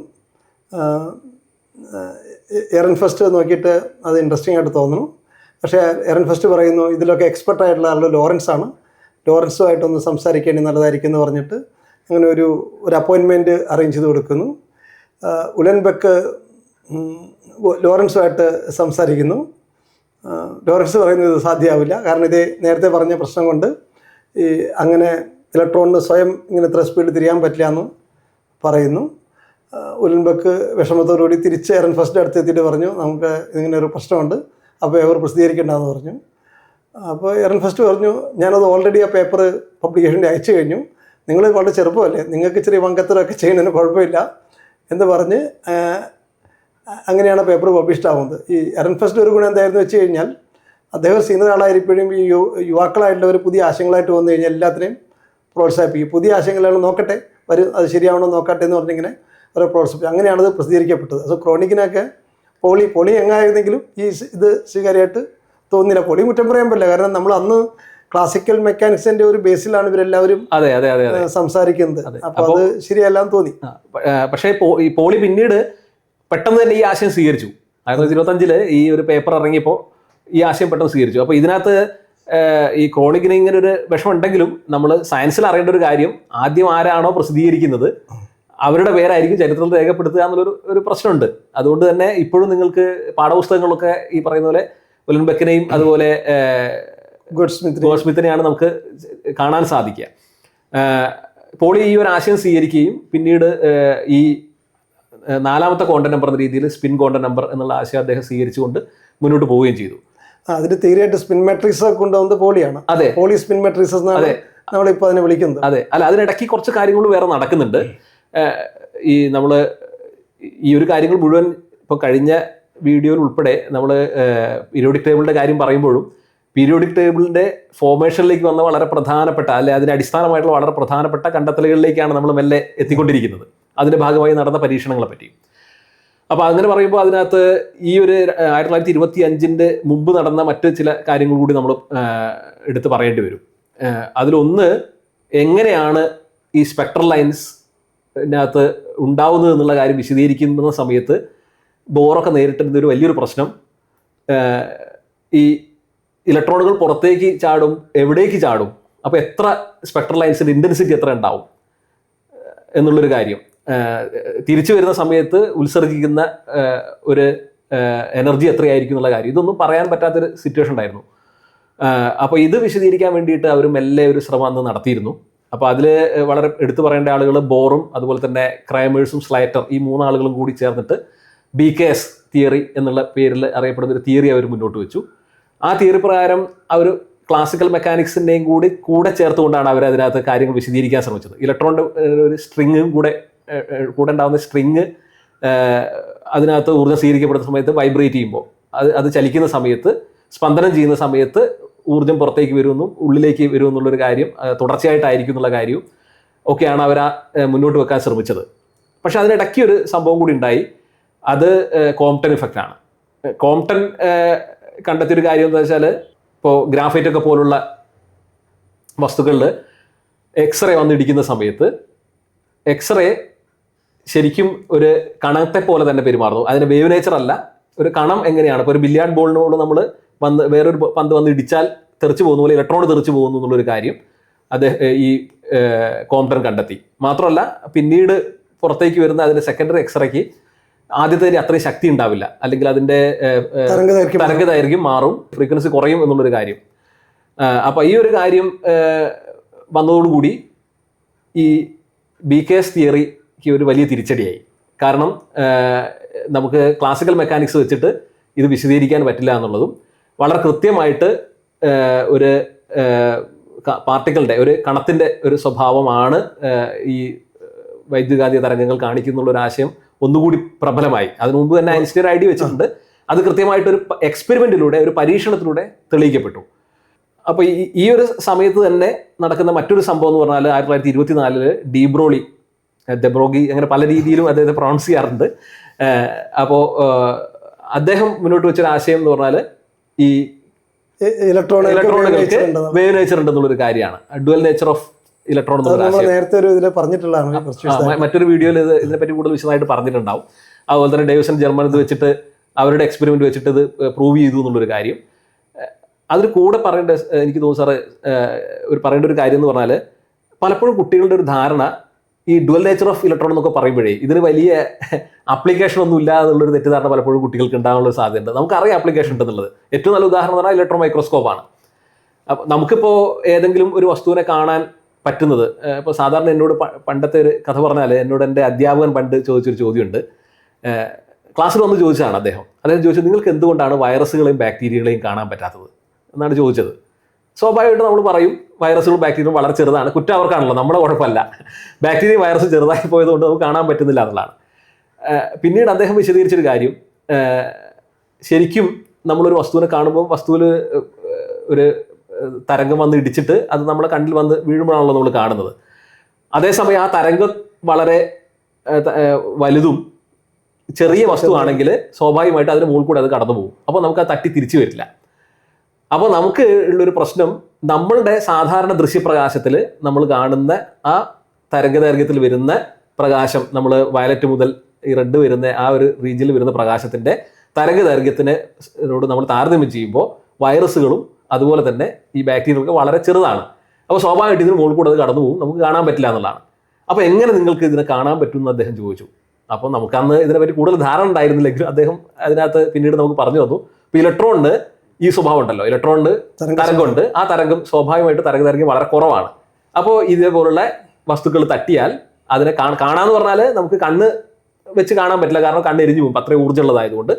എറൻ ഫസ്റ്റ് നോക്കിയിട്ട് അത് ഇൻട്രസ്റ്റിംഗ് ആയിട്ട് തോന്നുന്നു. പക്ഷേ എറൻ ഫസ്റ്റ് പറയുന്നു ഇതിലൊക്കെ എക്സ്പെർട്ട് ആയിട്ടുള്ള ആളുടെ ലോറൻസ് ആണ് ലോറൻസുമായിട്ടൊന്ന് സംസാരിക്കേണ്ടി നല്ലതായിരിക്കും എന്ന് പറഞ്ഞിട്ട് അങ്ങനെ ഒരു ഒരു അപ്പോയിൻമെന്റ് അറേഞ്ച് ചെയ്ത് കൊടുക്കുന്നു. ഉലൻബെക്ക് ലോറൻസുമായിട്ട് സംസാരിക്കുന്നു. ലോറൻസ് പറയുന്നത് സാധ്യമാവില്ല കാരണം ഇത് നേരത്തെ പറഞ്ഞ പ്രശ്നം കൊണ്ട് ഈ അങ്ങനെ ഇലക്ട്രോണിന് സ്വയം ഇങ്ങനെ ഇത്ര സ്പീഡ് തിരിയാൻ പറ്റില്ല എന്ന് പറയുന്നു ഉലൻബക്ക് വിഷമത്തോടുകൂടി തിരിച്ച് എറൻ ഫസ്റ്റ് അടുത്ത് എത്തിയിട്ട് പറഞ്ഞു നമുക്ക് ഇങ്ങനെ ഒരു പ്രശ്നമുണ്ട്. അപ്പോൾ എവർ പ്രസിദ്ധീകരിക്കേണ്ടെന്ന് പറഞ്ഞു. അപ്പോൾ എറൻ ഫസ്റ്റ് പറഞ്ഞു ഞാനത് ഓൾറെഡി ആ പേപ്പർ പബ്ലിക്കേഷന്റെ അയച്ചു കഴിഞ്ഞു. നിങ്ങൾ വളരെ ചെറുപ്പമല്ലേ? നിങ്ങൾക്ക് ഇച്ചിരി വങ്കത്തരമൊക്കെ ചെയ്യുന്നതിന് കുഴപ്പമില്ല. എന്ന് പറഞ്ഞ് അങ്ങനെയാണ് പേപ്പർ പബ്ലിഷ്ഡ് ആവുന്നത്. ഈ എറൻ ഫസ്റ്റ് ഒരു ഗുണം എന്തായിരുന്നു വെച്ച് കഴിഞ്ഞാൽ അദ്ദേഹം സീനിയർ ആളായിരിക്കും ഈ യു യുവാക്കളായിട്ടുള്ളവർ പുതിയ ആശയങ്ങളായിട്ട് വന്നു കഴിഞ്ഞാൽ എല്ലാത്തിനെയും പ്രോത്സാഹിപ്പിക്കും. പുതിയ ആശയങ്ങളാണ് നോക്കട്ടെ വരും അത് ശരിയാവണോ നോക്കട്ടെ എന്ന് പറഞ്ഞിങ്ങനെ അവരെ പ്രോത്സാഹിപ്പിക്കും. അങ്ങനെയാണത് പ്രസിദ്ധീകരിക്കപ്പെട്ടത്. അത് ക്രോണിക്കിനൊക്കെ പോളി പോളി എങ്ങായിരുന്നെങ്കിലും ഈ ഇത് സ്വീകാര്യമായിട്ട് തോന്നില്ല. പൊടി കുറ്റം പറയാൻ പറ്റില്ല. കാരണം നമ്മൾ അന്ന് ക്ലാസിക്കൽ മെക്കാനിക്സിന്റെ ഒരു ബേസിലാണ് ഇവരെല്ലാവരും അതെ അതെ അതെ സംസാരിക്കുന്നത്. അപ്പൊ അത് ശരിയല്ലാന്ന് തോന്നി. പക്ഷേ ഈ പോളി പിന്നീട് പെട്ടെന്ന് തന്നെ ഈ ആശയം സ്വീകരിച്ചു. ആയിരത്തി ഇരുപത്തഞ്ചിൽ ഈ ഒരു പേപ്പർ ഇറങ്ങിയപ്പോൾ ഈ ആശയം പെട്ടെന്ന് സ്വീകരിച്ചു. അപ്പോൾ ഇതിനകത്ത് ഈ ക്രോണിക്കിന് ഇങ്ങനെ ഒരു വിഷമം ഉണ്ടെങ്കിലും നമ്മൾ സയൻസിൽ അറിയേണ്ട ഒരു കാര്യം ആദ്യം ആരാണോ പ്രസിദ്ധീകരിക്കുന്നത് അവരുടെ പേരായിരിക്കും ചരിത്രത്തിൽ രേഖപ്പെടുത്തുക എന്നുള്ളൊരു ഒരു പ്രശ്നമുണ്ട്. അതുകൊണ്ട് തന്നെ ഇപ്പോഴും നിങ്ങൾക്ക് പാഠപുസ്തകങ്ങളൊക്കെ ഈ പറയുന്ന പോലെ ഒലിൻബെക്കിനെയും അതുപോലെ ഗോഡ്സ്മിത്തിനെയാണ് ഗുഡ് നമുക്ക് കാണാൻ സാധിക്കുക. പോളി ഈ ഒരു ആശയം സ്വീകരിക്കുകയും പിന്നീട് ഈ നാലാമത്തെ കോണ്ടന്റ് നമ്പർ എന്ന രീതിയിൽ സ്പിൻ കോണ്ടന്റ് നമ്പർ എന്നുള്ള ആശയം അദ്ദേഹം സ്വീകരിച്ചുകൊണ്ട് മുന്നോട്ട് പോവുകയും ചെയ്തു. അതിന് തീരെയായിട്ട് സ്പിൻ മെട്രിക്സ് കൊണ്ടുവന്നത് പോളിയാണ്. അതെ. പോളി സ്പിൻ മെട്രിക്സ് അതെ. നമ്മളിപ്പോൾ അതിനെ വിളിക്കുന്നത്. അതെ. അല്ല അതിനിടയ്ക്ക് കുറച്ച് കാര്യങ്ങൾ വേറെ നടക്കുന്നുണ്ട്. ഈ നമ്മൾ ഈ ഒരു കാര്യങ്ങൾ മുഴുവൻ ഇപ്പോൾ കഴിഞ്ഞ വീഡിയോയിൽ ഉൾപ്പെടെ നമ്മൾ പീരിയോഡിക് ടേബിളിന്റെ കാര്യം പറയുമ്പോഴും പീരിയോഡിക് ടേബിളിന്റെ ഫോർമേഷനിലേക്ക് വന്ന വളരെ പ്രധാനപ്പെട്ട അല്ലെ അതിന് അടിസ്ഥാനമായിട്ടുള്ള വളരെ പ്രധാനപ്പെട്ട കണ്ടെത്തലുകളിലേക്കാണ് നമ്മൾ മെല്ലെ എത്തിക്കൊണ്ടിരിക്കുന്നത്. അതിന്റെ ഭാഗമായി നടന്ന പരീക്ഷണങ്ങളെ പറ്റി അപ്പോൾ അങ്ങനെ പറയുമ്പോൾ അതിനകത്ത് ഈ ഒരു ആയിരത്തി തൊള്ളായിരത്തി ഇരുപത്തി അഞ്ചിന്റെ മുമ്പ് നടന്ന മറ്റ് ചില കാര്യങ്ങൾ കൂടി നമ്മൾ എടുത്ത് പറയേണ്ടി വരും. അതിലൊന്ന് എങ്ങനെയാണ് ഈ സ്പെക്ട്രൽ ലൈൻസ് ഉണ്ടാവുന്നത് എന്നുള്ള കാര്യം വിശദീകരിക്കുന്ന സമയത്ത് ബോറൊക്കെ നേരിട്ടിരുന്ന ഒരു വലിയൊരു പ്രശ്നം. ഈ ഇലക്ട്രോണുകൾ പുറത്തേക്ക് ചാടും എവിടേക്ക് ചാടും. അപ്പോൾ എത്ര സ്പെക്ട്രൽ ലൈൻസിന്റെ ഇന്റൻസിറ്റി എത്ര ഉണ്ടാവും? എന്നുള്ളൊരു കാര്യം. തിരിച്ചു വരുന്ന സമയത്ത് ഉത്സർജിക്കുന്ന ഒരു എനർജി എത്രയായിരിക്കും എന്നുള്ള കാര്യം. ഇതൊന്നും പറയാൻ പറ്റാത്തൊരു സിറ്റുവേഷൻ ഉണ്ടായിരുന്നു. അപ്പോൾ ഇത് വിശദീകരിക്കാൻ വേണ്ടിയിട്ട് അവർ മെല്ലെ ഒരു ശ്രമം അന്ന് നടത്തിയിരുന്നു. അപ്പോൾ അതിൽ വളരെ എടുത്തു പറയേണ്ട ആളുകൾ ബോറും അതുപോലെ തന്നെ ക്രൈമേഴ്സും സ്ലൈറ്റർ ഈ മൂന്നാളുകളും കൂടി ചേർന്നിട്ട് ബി കെ എസ് തിയറി എന്നുള്ള പേരിൽ അറിയപ്പെടുന്ന ഒരു തിയറി അവർ മുന്നോട്ട് വെച്ചു. ആ തിയറി പ്രകാരം അവർ ക്ലാസിക്കൽ മെക്കാനിക്സിന്റെയും കൂടി കൂടെ ചേർത്തുകൊണ്ടാണ് അവർ അതിനകത്ത് കാര്യങ്ങൾ വിശദീകരിക്കാൻ ശ്രമിച്ചത്. ഇലക്ട്രോണിന്റെ ഒരു സ്ട്രിങ്ങും കൂടെ കൂടെ ഉണ്ടാകുന്ന സ്ട്രിങ് അതിനകത്ത് ഊർജം സ്വീകരിക്കപ്പെടുന്ന സമയത്ത് വൈബ്രേറ്റ് ചെയ്യുമ്പോൾ അത് അത് ചലിക്കുന്ന സമയത്ത് സ്പന്ദനം ചെയ്യുന്ന സമയത്ത് ഊർജം പുറത്തേക്ക് വരുമെന്നും ഉള്ളിലേക്ക് വരുമെന്നുള്ളൊരു കാര്യം തുടർച്ചയായിട്ടായിരിക്കും എന്നുള്ള കാര്യവും ഒക്കെയാണ് അവർ മുന്നോട്ട് വെക്കാൻ ശ്രമിച്ചത്. പക്ഷെ അതിനിടയ്ക്ക് ഒരു സംഭവം കൂടി ഉണ്ടായി. അത് കോംപ്റ്റൺ ഇഫക്റ്റ് ആണ്. കോംപ്റ്റൺ കണ്ടെത്തിയൊരു കാര്യം എന്താ വെച്ചാൽ ഇപ്പോൾ ഗ്രാഫൈറ്റ് ഒക്കെ പോലുള്ള വസ്തുക്കളിൽ എക്സ്റേ വന്നിടിക്കുന്ന സമയത്ത് എക്സ്റേ ശരിക്കും ഒരു കണത്തെ പോലെ തന്നെ പെരുമാറുന്നു. അതിന് വേവ് നേച്ചർ അല്ല. ഒരു കണം എങ്ങനെയാണ്? ഇപ്പോൾ ഒരു ബില്യാർഡ് ബോളിനോട് നമ്മൾ വന്ന് വേറൊരു പന്ത് വന്ന് ഇടിച്ചാൽ തെറിച്ച് പോകുന്ന പോലെ ഇലക്ട്രോൺ തെറിച്ച് പോകുന്നു എന്നുള്ളൊരു കാര്യം അദ്ദേഹം ഈ കോംപ്റ്റൺ കണ്ടെത്തി. മാത്രമല്ല പിന്നീട് പുറത്തേക്ക് വരുന്ന അതിന്റെ സെക്കൻഡറി എക്സ്റേക്ക് ആദ്യത്തെ അത്രയും ശക്തി ഉണ്ടാവില്ല. അല്ലെങ്കിൽ അതിന്റെ തരംഗ ദൈർഘ്യം മാറും. ഫ്രീക്വൻസി കുറയും എന്നുള്ളൊരു കാര്യം. അപ്പൊ ഈ ഒരു കാര്യം വന്നതോടുകൂടി ഈ ബി കെ എസ് തിയറിക്ക് ഒരു വലിയ തിരിച്ചടിയായി. കാരണം നമുക്ക് ക്ലാസിക്കൽ മെക്കാനിക്സ് വെച്ചിട്ട് ഇത് വിശദീകരിക്കാൻ പറ്റില്ല എന്നുള്ളതും വളരെ കൃത്യമായിട്ട് ഒരു പാർട്ടിക്കളുടെ ഒരു കണത്തിന്റെ ഒരു സ്വഭാവമാണ് ഈ വൈദ്യുതകാന്തിക തരംഗങ്ങൾ കാണിക്കുന്നുള്ള ഒരു ആശയം ഒന്നുകൂടി പ്രബലമായി. അതിനു മുമ്പ് തന്നെ ഐൻസ്റ്റീൻ ഐഡിയ വെച്ചിട്ടുണ്ട്. അത് കൃത്യമായിട്ട് ഒരു എക്സ്പെരിമെന്റിലൂടെ ഒരു പരീക്ഷണത്തിലൂടെ തെളിയിക്കപ്പെട്ടു. അപ്പോൾ ഈ ഈ ഒരു സമയത്ത് തന്നെ നടക്കുന്ന മറ്റൊരു സംഭവം എന്ന് പറഞ്ഞാൽ ആയിരത്തി തൊള്ളായിരത്തി ഇരുപത്തിനാലിൽ ഡീബ്രോളി ദബ്രോഗി അങ്ങനെ പല രീതിയിലും അദ്ദേഹത്തെ പ്രൊണൗൺസ് ചെയ്യാറുണ്ട്. അപ്പോ അദ്ദേഹം മുന്നോട്ട് വെച്ചൊരു ആശയം എന്ന് പറഞ്ഞാൽ ഈ ഇലക്ട്രോണിക് ഇലക്ട്രോണുകൾക്ക് വേവ് നേച്ചർ ഉണ്ടെന്നുള്ളൊരു കാര്യമാണ്. ഡുവൽ നേച്ചർ ഓഫ് ഇലക്ട്രോൺ നേരത്തെ ഒരു ഇതിൽ പറഞ്ഞിട്ടുള്ളതാണ് മറ്റൊരു വീഡിയോയിൽ ഇത് ഇതിനെപ്പറ്റി കൂടുതൽ വിശദമായിട്ട് പറഞ്ഞിട്ടുണ്ടാവും. അതുപോലെ തന്നെ ഡേവിസൺ ജർമ്മൻ ഇത് വെച്ചിട്ട് അവരുടെ എക്സ്പെരിമെന്റ് വെച്ചിട്ട് ഇത് പ്രൂവ് ചെയ്തു എന്നുള്ളൊരു കാര്യം. അതിൽ കൂടെ പറയേണ്ട എനിക്ക് തോന്നുന്നു സാറ് ഒരു പറയേണ്ട ഒരു കാര്യം എന്ന് പറഞ്ഞാൽ പലപ്പോഴും കുട്ടികളുടെ ഒരു ധാരണ ഈ ഡുവൽ നേച്ചർ ഓഫ് ഇലക്ട്രോൺ എന്നൊക്കെ പറയുമ്പോഴേ ഇതിന് വലിയ ആപ്ലിക്കേഷൻ ഒന്നും ഇല്ല എന്നുള്ളൊരു തെറ്റിദ്ധാരണ പലപ്പോഴും കുട്ടികൾക്ക് ഉണ്ടാകാനുള്ള സാധ്യതയുണ്ട്. നമുക്കറിയാം ആപ്ലിക്കേഷൻ ഉണ്ടെന്നുള്ളത്. ഏറ്റവും നല്ല ഉദാഹരണം എന്ന് പറഞ്ഞാൽ ഇലക്ട്രോ മൈക്രോസ്കോപ്പാണ് അപ്പൊ നമുക്കിപ്പോൾ ഏതെങ്കിലും ഒരു വസ്തുവിനെ കാണാൻ പറ്റുന്നത്. ഇപ്പോൾ സാധാരണ എന്നോട് പണ്ടത്തെ ഒരു കഥ പറഞ്ഞാൽ എന്നോട് എന്റെ അധ്യാപകൻ പണ്ട് ചോദിച്ചൊരു ചോദ്യമുണ്ട്. ക്ലാസ്സിൽ വന്ന് ചോദിച്ചതാണ് അദ്ദേഹം. അദ്ദേഹം ചോദിച്ചത് നിങ്ങൾക്ക് എന്തുകൊണ്ടാണ് വൈറസുകളെയും ബാക്ടീരിയകളെയും കാണാൻ പറ്റാത്തത്? എന്നാണ് ചോദിച്ചത്. സ്വാഭാവികമായിട്ട് നമ്മൾ പറയും വൈറസുകളും ബാക്ടീരിയയും വളരെ ചെറുതാണ്. കുറ്റം അവർക്കാണല്ലോ. നമ്മുടെ കുഴപ്പമല്ല. ബാക്ടീരിയ വൈറസ് ചെറുതായി പോയതുകൊണ്ട് നമുക്ക് കാണാൻ പറ്റുന്നില്ല എന്നുള്ളതാണ്. പിന്നീട് അദ്ദേഹം വിശദീകരിച്ചൊരു കാര്യം. ശരിക്കും നമ്മളൊരു വസ്തുവിനെ കാണുമ്പോൾ വസ്തുവിൽ ഒരു തരംഗം വന്ന് ഇടിച്ചിട്ട് അത് നമ്മളെ കണ്ണിൽ വന്ന് വീഴുമ്പോഴാണല്ലോ നമ്മൾ കാണുന്നത്. അതേസമയം ആ തരംഗം വളരെ വലുതും ചെറിയ വസ്തുവാണെങ്കിൽ സ്വാഭാവികമായിട്ട് അതിന് മുകളിൽ കൂടെ അത് കടന്നു പോകും. അപ്പോൾ നമുക്ക് അത് തട്ടി തിരിച്ചു വരില്ല. അപ്പോൾ നമുക്ക് ഉള്ളൊരു പ്രശ്നം നമ്മളുടെ സാധാരണ ദൃശ്യപ്രകാശത്തിൽ നമ്മൾ കാണുന്ന ആ തരംഗദൈർഘ്യത്തിൽ വരുന്ന പ്രകാശം നമ്മൾ വയലറ്റ് മുതൽ ഈ റെഡ് വരുന്ന ആ ഒരു റീജിയനിൽ വരുന്ന പ്രകാശത്തിന്റെ തരംഗദൈർഘ്യത്തിനോട് നമ്മൾ താരതമ്യം ചെയ്യുമ്പോൾ വൈറസുകളും അതുപോലെ തന്നെ ഈ ബാക്ടീരിയകൾക്ക് വളരെ ചെറുതാണ്. അപ്പോൾ സ്വാഭാവികമായിട്ട് ഇതിന് മുകളിൽ കൂടെ അത് കടന്നു പോകും. നമുക്ക് കാണാൻ പറ്റില്ല എന്നുള്ളതാണ്. അപ്പോൾ എങ്ങനെ നിങ്ങൾക്ക് ഇതിനെ കാണാൻ പറ്റും എന്ന് അദ്ദേഹം ചോദിച്ചു. അപ്പോൾ നമുക്ക് അന്ന് ഇതിനെപ്പറ്റി കൂടുതൽ ധാരണ ഉണ്ടായിരുന്നില്ലെങ്കിലും അദ്ദേഹം അതിനകത്ത് പിന്നീട് നമുക്ക് പറഞ്ഞു തന്നു. ഇപ്പോൾ ഇലക്ട്രോണിന് ഈ സ്വഭാവം ഉണ്ടല്ലോ. ഇലക്ട്രോണിന് തരംഗ തരംഗമുണ്ട് ആ തരംഗം സ്വാഭാവികമായിട്ട് തരംഗ തരംഗം വളരെ കുറവാണ്. അപ്പോൾ ഇതേപോലുള്ള വസ്തുക്കൾ തട്ടിയാൽ അതിനെ കാണാന്ന് പറഞ്ഞാൽ നമുക്ക് കണ്ണ് വെച്ച് കാണാൻ പറ്റില്ല. കാരണം കണ്ണ് എരിഞ്ഞു പോകും. അത്രയും ഊർജമുള്ളതായതുകൊണ്ട്.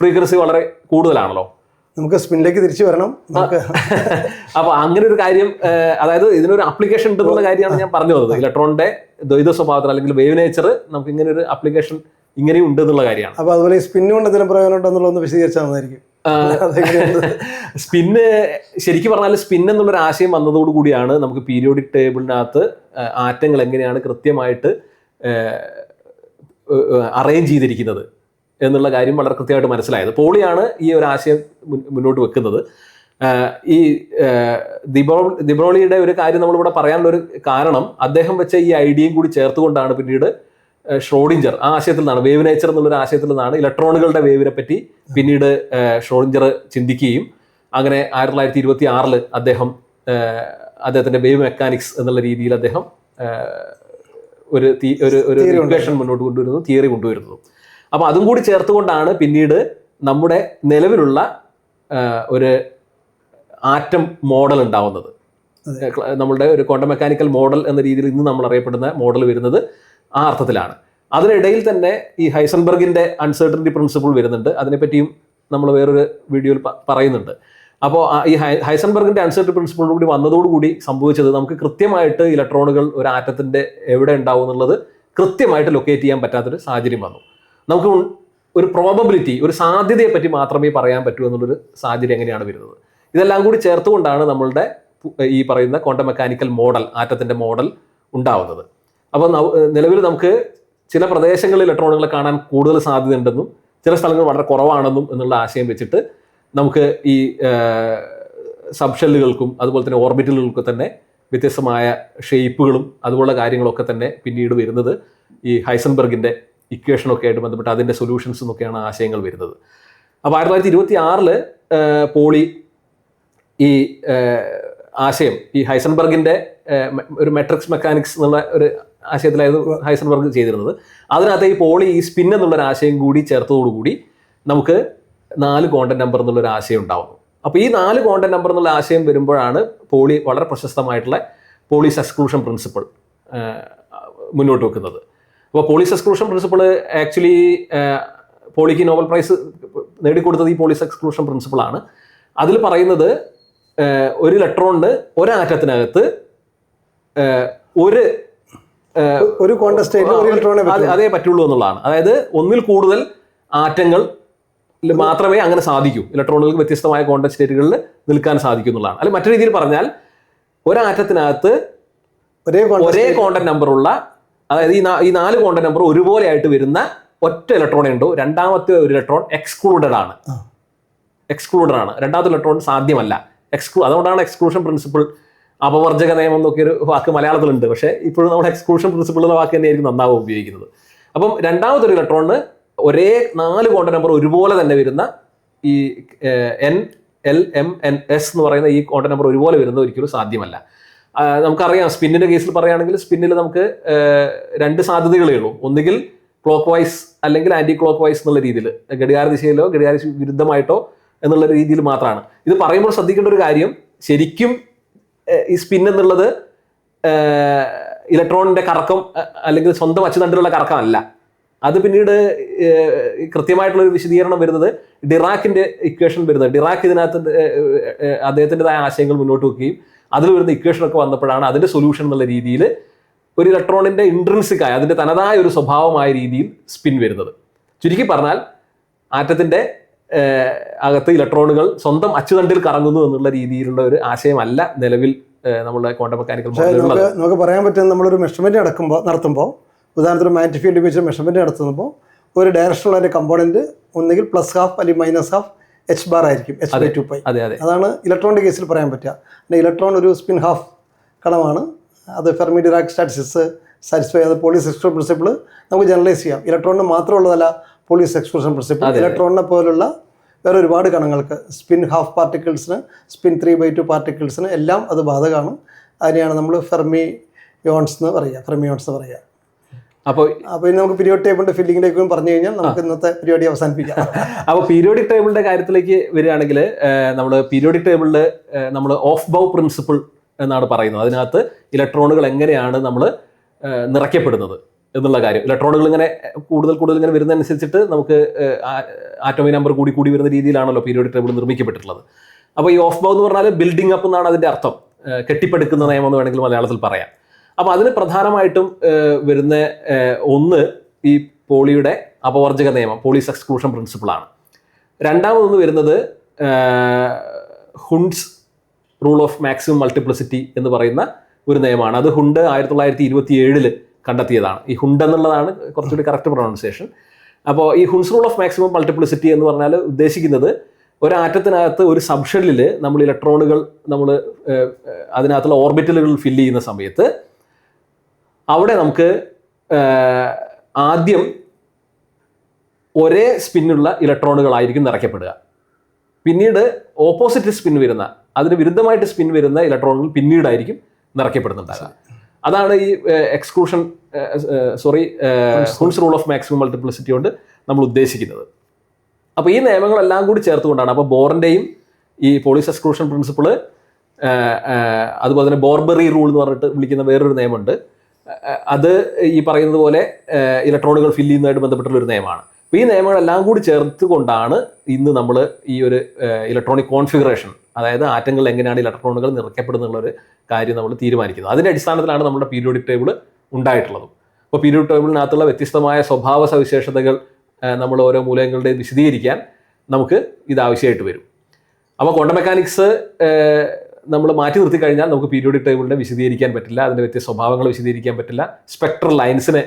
ഫ്രീക്വൻസി വളരെ കൂടുതലാണല്ലോ. നമുക്ക് സ്പിന്നിലേക്ക് തിരിച്ചു വരണം. നമുക്ക് അപ്പൊ അങ്ങനെ ഒരു കാര്യം അതായത് ഇതിനൊരു ആപ്ലിക്കേഷൻ ഉണ്ടെന്നുള്ള കാര്യമാണ് ഞാൻ പറഞ്ഞു വന്നത്. ഇലക്ട്രോണിന്റെ ദ്വൈത സ്വഭാവത്തിൽ അല്ലെങ്കിൽ വേവ് നേച്ചർ നമുക്ക് ഇങ്ങനെ ഒരു ആപ്ലിക്കേഷൻ ഇങ്ങനെ ഉണ്ട് എന്നുള്ള കാര്യമാണ്. അപ്പൊ അതുപോലെ സ്പിന്നു കൊണ്ട് എന്തെങ്കിലും പ്രയോജനം ഉണ്ടെന്നുള്ളതൊന്ന് വിശദീകരിച്ചാൽ നന്നായിരിക്കും. അതെങ്ങനെയാണ്? സ്പിന്ന് ശരിക്കും പറഞ്ഞാൽ സ്പിൻ എന്നുള്ളൊരു ആശയം വന്നതോടുകൂടിയാണ് നമുക്ക് പീരിയോഡിക് ടേബിളിനകത്ത് ആറ്റങ്ങൾ എങ്ങനെയാണ് കൃത്യമായിട്ട് അറേഞ്ച് ചെയ്തിരിക്കുന്നത്. എന്നുള്ള കാര്യം വളരെ കൃത്യമായിട്ട് മനസ്സിലായത്. പോളിയാണ് ഈ ഒരു ആശയം മുന്നോട്ട് വെക്കുന്നത്. ഈ ദിബോ ദിബോളിയുടെ ദിബ്രോളിയുടെ ഒരു കാര്യം നമ്മളിവിടെ പറയാനുള്ള ഒരു കാരണം അദ്ദേഹം വെച്ച ഈ ഐഡിയയും കൂടി ചേർത്തുകൊണ്ടാണ് പിന്നീട് ഷ്രോഡിഞ്ചർ ആ ആശയത്തിൽ നിന്നാണ് വേവ് നേച്ചർ എന്നുള്ളൊരു ആശയത്തിൽ നിന്നാണ് ഇലക്ട്രോണുകളുടെ വേവിനെ പറ്റി പിന്നീട് ഷ്രോഡിഞ്ചർ ചിന്തിക്കുകയും അങ്ങനെ ആയിരത്തി തൊള്ളായിരത്തി ഇരുപത്തി ആറിൽ അദ്ദേഹം അദ്ദേഹത്തിന്റെ വേവ് മെക്കാനിക്സ് എന്നുള്ള രീതിയിൽ അദ്ദേഹം ഒരു ഒരു ഒരു ഇക്വേഷൻ മുന്നോട്ട് കൊണ്ടുവരുന്നു തിയറി കൊണ്ടുവരുന്നു. അപ്പൊ അതും കൂടി ചേർത്തുകൊണ്ടാണ് പിന്നീട് നമ്മുടെ നിലവിലുള്ള ഒരു ആറ്റം മോഡൽ ഉണ്ടാവുന്നത്. നമ്മളുടെ ഒരു ക്വാണ്ടം മെക്കാനിക്കൽ മോഡൽ എന്ന രീതിയിൽ ഇന്ന് നമ്മൾ അറിയപ്പെടുന്ന മോഡൽ വരുന്നത് ആ അർത്ഥത്തിലാണ്. അതിനിടയിൽ തന്നെ ഈ ഹൈസൻബർഗിന്റെ അൺസർട്ടനിറ്റി പ്രിൻസിപ്പിൾ വരുന്നുണ്ട്. അതിനെപ്പറ്റിയും നമ്മൾ വേറൊരു വീഡിയോയിൽ പറയുന്നുണ്ട്. അപ്പോൾ ഈ ഹൈ- ഹൈസൻബർഗിന്റെ അൺസർട്ടനിറ്റി പ്രിൻസിപ്പിൾ കൂടി വന്നതോടുകൂടി സംഭവിച്ചത് നമുക്ക് കൃത്യമായിട്ട് ഇലക്ട്രോണുകൾ ഒരു ആറ്റത്തിന്റെ എവിടെ ഉണ്ടാവും എന്നുള്ളത് കൃത്യമായിട്ട് ലൊക്കേറ്റ് ചെയ്യാൻ പറ്റാത്തൊരു സാഹചര്യം വന്നു. നമുക്ക് ഒരു പ്രോബബിലിറ്റി ഒരു സാധ്യതയെ പറ്റി മാത്രമേ പറയാൻ പറ്റൂ എന്നുള്ളൊരു സാഹചര്യം എങ്ങനെയാണ് വരുന്നത്? ഇതെല്ലാം കൂടി ചേർത്തുകൊണ്ടാണ് നമ്മളുടെ ഈ പറയുന്ന ക്വാണ്ടം മെക്കാനിക്കൽ മോഡൽ ആറ്റത്തിന്റെ മോഡൽ ഉണ്ടാവുന്നത്. അപ്പോൾ നിലവിൽ നമുക്ക് ചില പ്രദേശങ്ങളിൽ ഇലക്ട്രോണുകളെ കാണാൻ കൂടുതൽ സാധ്യത ഉണ്ടെന്നും ചില സ്ഥലങ്ങൾ വളരെ കുറവാണെന്നും എന്നുള്ള ആശയം വെച്ചിട്ട് നമുക്ക് ഈ സബ്ഷെല്ലുകൾക്കും അതുപോലെ തന്നെ ഓർബിറ്റലുകൾക്കും തന്നെ വ്യത്യസ്തമായ ഷേപ്പുകളും അതുപോലുള്ള കാര്യങ്ങളൊക്കെ തന്നെ പിന്നീട് വരുന്നത് ഈ ഹൈസൻബർഗിന്റെ ഇക്വേഷനൊക്കെ ആയിട്ട് ബന്ധപ്പെട്ട് അതിന്റെ സൊല്യൂഷൻസ് എന്നൊക്കെയാണ് ആശയങ്ങൾ വരുന്നത്. അപ്പോൾ ആയിരത്തി തൊള്ളായിരത്തി ഇരുപത്തി ആറിൽ പോളി ഈ ആശയം ഈ ഹൈസൻബർഗിന്റെ ഒരു മെട്രിക്സ് മെക്കാനിക്സ് എന്നുള്ള ഒരു ആശയത്തിലായിരുന്നു ഹൈസൻബർഗ് ചെയ്തിരുന്നത്. അതിനകത്ത് ഈ പോളി ഈ സ്പിൻ എന്നുള്ളൊരു ആശയം കൂടി ചേർത്തതോടുകൂടി നമുക്ക് നാല് കോണ്ടന്റ് നമ്പർ എന്നുള്ളൊരു ആശയം ഉണ്ടാവുന്നു. അപ്പോൾ ഈ നാല് കോണ്ടന്റ് നമ്പർ എന്നുള്ള ആശയം വരുമ്പോഴാണ് പോളി വളരെ പ്രശസ്തമായിട്ടുള്ള പോളീസ് എക്സ്ക്ലൂഷൻ പ്രിൻസിപ്പിൾ മുന്നോട്ട് വെക്കുന്നത്. അപ്പോൾ പോളിസ് എക്സ്ക്ലൂഷൻ പ്രിൻസിപ്പിൾ ആക്ച്വലി പോളിക്ക് നോബൽ പ്രൈസ് നേടിക്കൊടുത്തത് ഈ പോളിസ് എക്സ്ക്ലൂഷൻ പ്രിൻസിപ്പിളാണ് അതിൽ പറയുന്നത് ഒരു ഇലക്ട്രോണിന് ഒരാറ്റത്തിനകത്ത് ഒരു ഒരു കോണ്ടസ്റ്റേറ്റ് ഒരു ഇലക്ട്രോണെ അത് പറ്റുള്ളൂ. എന്നുള്ളതാണ്. അതായത് ഒന്നിൽ കൂടുതൽ ആറ്റങ്ങൾ മാത്രമേ അങ്ങനെ സാധിക്കൂ. ഇലക്ട്രോണുകൾക്ക് വ്യത്യസ്തമായ കോണ്ടസ്റ്റേറ്റുകളിൽ നിൽക്കാൻ സാധിക്കും എന്നുള്ളതാണ്. അല്ലെങ്കിൽ മറ്റു രീതിയിൽ പറഞ്ഞാൽ ഒരാറ്റത്തിനകത്ത് ഒരേ ഒരേ state- നമ്പറുള്ള അതായത് ഈ ഈ നാല് ക്വാണ്ടം നമ്പർ ഒരുപോലെ ആയിട്ട് വരുന്ന ഒറ്റ ഇലക്ട്രോണേ ഉണ്ടോ? രണ്ടാമത്തെ ഒരു ഇലക്ട്രോൺ എക്സ്ക്ലൂഡഡ് ആണ്. എക്സ്ക്ലൂഡർ എക്സ്ക്ലൂഡഡ് ആണ്. രണ്ടാമത്തെ ഇലക്ട്രോൺ സാധ്യമല്ല. എക്സ്ക്ലൂ അതുകൊണ്ടാണ് എക്സ്ക്ലൂഷൻ പ്രിൻസിപ്പിൾ അപവർജക നിയമം എന്നൊക്കെ ഒരു വാക്ക് മലയാളത്തിലുണ്ട്. പക്ഷേ ഇപ്പോഴും നമ്മുടെ എക്സ്ക്ലൂഷൻ പ്രിൻസിപ്പിൾ എന്ന വാക്ക് തന്നെയായിരിക്കും നന്നാവും ഉപയോഗിക്കുന്നത്. അപ്പം രണ്ടാമത്തെ ഒരു ഇലക്ട്രോണിന് ഒരേ നാല് ക്വാണ്ടം നമ്പർ ഒരുപോലെ തന്നെ വരുന്ന ഈ N L M N S എന്ന് പറയുന്ന ഈ ക്വാണ്ടം നമ്പർ ഒരുപോലെ വരുന്നത് ഒരിക്കലും സാധ്യമല്ല. നമുക്കറിയാം സ്പിന്നിന്റെ കേസിൽ പറയുകയാണെങ്കിൽ സ്പിന്നിൽ നമുക്ക് രണ്ട് സാധ്യതകളേ ഉള്ളൂ. ഒന്നുകിൽ ക്ലോക്ക് വൈസ് അല്ലെങ്കിൽ ആന്റി ക്ലോക്ക് വൈസ് എന്നുള്ള രീതിയിൽ ഘടികാര ദിശയിലോ ഘടികാര വിരുദ്ധമായിട്ടോ എന്നുള്ള രീതിയിൽ മാത്രമാണ്. ഇത് പറയുമ്പോൾ ശ്രദ്ധിക്കേണ്ട ഒരു കാര്യം ശരിക്കും ഈ സ്പിൻ എന്നുള്ളത് ഇലക്ട്രോണിന്റെ കറക്കം അല്ലെങ്കിൽ സ്വന്തം അച്ചുതണ്ടിലുള്ള കറക്കമല്ല. അത് പിന്നീട് കൃത്യമായിട്ടുള്ള ഒരു വിശദീകരണം വരുന്നത് ഡിറാക്കിന്റെ ഇക്വേഷൻ വരുന്നത്. ഡിറാക്ക് ഇതിനകത്ത് അദ്ദേഹത്തിന്റെതായ ആശയങ്ങൾ മുന്നോട്ട് വെക്കുകയും അതിൽ വരുന്ന ഇക്വേഷൻ ഒക്കെ വന്നപ്പോഴാണ് അതിന്റെ സൊല്യൂഷൻ എന്നുള്ള രീതിയിൽ ഒരു ഇലക്ട്രോണിന്റെ ഇൻട്രൻസിക് ആയ അതിന്റെ തനതായ ഒരു സ്വഭാവമായ രീതിയിൽ സ്പിൻ വരുന്നത്. ചുരുക്കി പറഞ്ഞാൽ ആറ്റത്തിന്റെ ഏഹ്, അകത്ത് ഇലക്ട്രോണുകൾ സ്വന്തം അച്ചുതണ്ടിൽ കറങ്ങുന്നു എന്നുള്ള രീതിയിലുള്ള ഒരു ആശയമല്ല നിലവിൽ നമ്മുടെ ക്വാണ്ടം മെക്കാനിക്കൽ നമുക്ക് പറയാൻ പറ്റുന്ന നമ്മളൊരു മെഷർമെന്റ് നടക്കുമ്പോൾ നടത്തുമ്പോൾ ഉദാഹരണത്തിന് മാഗ്നറ്റിക് ഫീൽഡ് ഉപയോഗിച്ച് മെഷർമെന്റ് നടത്തുമ്പോൾ ഒരു ഡയറക്ഷനുള്ള ഒരു കമ്പോണന്റ് ഒന്നുകിൽ പ്ലസ് ഹാഫ് അല്ലെങ്കിൽ മൈനസ് ഹാഫ് എച്ച് ബാർ ആയിരിക്കും എച്ച് ബൈ ടു പൈ അതെ അതെ. അതാണ് ഇലക്ട്രോണിന്റെ കേസിൽ പറയാൻ പറ്റുക. പിന്നെ ഇലക്ട്രോൺ ഒരു സ്പിൻ ഹാഫ് കണമാണ്. അത് ഫെർമി ഡിറാക് സ്റ്റാറ്റിസിസ് സാറ്റിസ്ഫൈ അത് പോളിസ് എക്സ്ക്ലൂഷൻ പ്രിൻസിപ്പിൾ നമുക്ക് ജനറലൈസ് ചെയ്യാം. ഇലക്ട്രോണിന് മാത്രമുള്ളതല്ല പോളിസ് എക്സ്ക്ലൂഷൻ പ്രിൻസിപ്പിൾ ഇലക്ട്രോണിനെ പോലുള്ള വേറെ ഒരുപാട് കണങ്ങൾക്ക് സ്പിൻ ഹാഫ് പാർട്ടിക്കിൾസിന് സ്പിൻ ത്രീ ബൈ ടു പാർട്ടിക്കിൾസിന് എല്ലാം അത് ബാധകമാണ്. അതിനെയാണ് നമ്മൾ ഫെർമി യോൺസ് എന്ന് പറയുക ഫെർമിയോൺസ് എന്ന് പറയുക. അപ്പോൾ അപ്പോൾ ഇനി നമുക്ക് പീരിയോഡ് ടേബിളിന്റെ ഫില്ലിങ്ങിലേക്കും പറഞ്ഞു കഴിഞ്ഞാൽ നമുക്ക് ഇന്നത്തെ പരിപാടി അവസാനിപ്പിക്കാം. അപ്പോൾ പീരിയോഡിക് ടേബിളിന്റെ കാര്യത്തിലേക്ക് വരികയാണെങ്കിൽ നമ്മൾ പീരിയോഡിക് ടേബിളിൽ നമ്മൾ ഓഫ് ബൗ പ്രിൻസിപ്പിൾ എന്നാണ് പറയുന്നത്. അതിനകത്ത് ഇലക്ട്രോണുകൾ എങ്ങനെയാണ് നമ്മൾ നിറയ്ക്കപ്പെടുന്നത് എന്നുള്ള കാര്യം. ഇലക്ട്രോണുകൾ ഇങ്ങനെ കൂടുതൽ കൂടുതൽ ഇങ്ങനെ വരുന്നതനുസരിച്ചിട്ട് നമുക്ക് ആറ്റോമി നമ്പർ കൂടി കൂടി വരുന്ന രീതിയിലാണല്ലോ പീരിയോഡിക് ടേബിൾ നിർമ്മിക്കപ്പെട്ടിട്ടുള്ളത്. അപ്പോൾ ഈ ഓഫ് ബൗ എന്ന് പറഞ്ഞാൽ ബിൽഡിംഗ് അപ്പ് എന്നാണ് അതിന്റെ അർത്ഥം. കെട്ടിപ്പടുക്കുന്ന നിയമം എന്ന് വേണമെങ്കിൽ മലയാളത്തിൽ പറയാം. അപ്പോൾ അതിന് പ്രധാനമായിട്ടും വരുന്ന ഒന്ന് ഈ പോളിയുടെ അപവർജക നിയമം പോളീസ് എക്സ്ക്ലൂഷൻ പ്രിൻസിപ്പിളാണ് രണ്ടാമതൊന്ന് വരുന്നത് Hund's rule of maximum multiplicity എന്ന് പറയുന്ന ഒരു നിയമമാണ്. അത് ഹുണ്ട് ആയിരത്തി തൊള്ളായിരത്തി ഇരുപത്തി ഏഴിൽ കണ്ടെത്തിയതാണ്. ഈ ഹുണ്ട് എന്നുള്ളതാണ് കുറച്ചുകൂടി കറക്റ്റ് പ്രൊണൗൺസിയേഷൻ അപ്പോൾ ഈ Hund's rule of maximum multiplicity എന്ന് പറഞ്ഞാൽ ഉദ്ദേശിക്കുന്നത് ഒരാറ്റത്തിനകത്ത് ഒരു സബ്ഷെല്ലിൽ നമ്മൾ ഇലക്ട്രോണുകൾ നമ്മൾ അതിനകത്തുള്ള ഓർബിറ്റലുകൾ ഫില്ല് ചെയ്യുന്ന സമയത്ത് അവിടെ നമുക്ക് ആദ്യം ഒരേ സ്പിന്നുള്ള ഇലക്ട്രോണുകളായിരിക്കും നിറയ്ക്കപ്പെടുക. പിന്നീട് ഓപ്പോസിറ്റ് സ്പിൻ വരുന്ന അതിന് വിരുദ്ധമായിട്ട് സ്പിൻ വരുന്ന ഇലക്ട്രോണുകൾ പിന്നീടായിരിക്കും നിറയ്ക്കപ്പെടുന്നുണ്ടാകുക അതാണ് ഈ exclusion sorry Hund's rule of maximum multiplicity കൊണ്ട് നമ്മൾ ഉദ്ദേശിക്കുന്നത്. അപ്പോൾ ഈ നിയമങ്ങളെല്ലാം കൂടി ചേർത്തുകൊണ്ടാണ് അപ്പോൾ ബോറിന്റെയും ഈ പോളിസ് എക്സ്ക്ലൂഷൻ പ്രിൻസിപ്പിൾ അതുപോലെ തന്നെ ബോർബറി റൂൾ എന്ന് പറഞ്ഞിട്ട് വിളിക്കുന്ന വേറൊരു നിയമമുണ്ട്. അത് ഈ പറയുന്നത് പോലെ ഇലക്ട്രോണുകൾ ഫില്ല് ചെയ്യുന്നതായിട്ട് ബന്ധപ്പെട്ടുള്ള ഒരു നിയമമാണ്. അപ്പോൾ ഈ നിയമങ്ങളെല്ലാം കൂടി ചേർത്തുകൊണ്ടാണ് ഇന്ന് നമ്മൾ ഈ ഒരു ഇലക്ട്രോണിക് കോൺഫിഗറേഷൻ അതായത് ആറ്റങ്ങൾ എങ്ങനെയാണ് ഇലക്ട്രോണുകൾ നിറയ്ക്കപ്പെടുന്നുള്ളൊരു കാര്യം നമ്മൾ തീരുമാനിക്കുന്നത്. അതിന്റെ അടിസ്ഥാനത്തിലാണ് നമ്മുടെ പീരിയോഡിക് ടേബിൾ ഉണ്ടായിട്ടുള്ളത്. അപ്പോൾ പീരിയോഡിക് ടേബിളിനകത്തുള്ള വ്യത്യസ്തമായ സ്വഭാവ സവിശേഷതകൾ നമ്മൾ ഓരോ മൂലകങ്ങളുടെയും വിശദീകരിക്കാൻ നമുക്ക് ഇത് ആവശ്യമായിട്ട് വരും. അപ്പോൾ ക്വാണ്ടം മെക്കാനിക്സ് നമ്മൾ മാറ്റി നിർത്തി കഴിഞ്ഞാൽ നമുക്ക് പീരിയോഡിക് ടേബിളിനെ വിശദീകരിക്കാൻ പറ്റില്ല അതിന്റെ വ്യത്യസ്ത സ്വഭാവങ്ങൾ വിശദീകരിക്കാൻ പറ്റില്ല സ്പെക്ട്രൽ ലൈൻസിനെ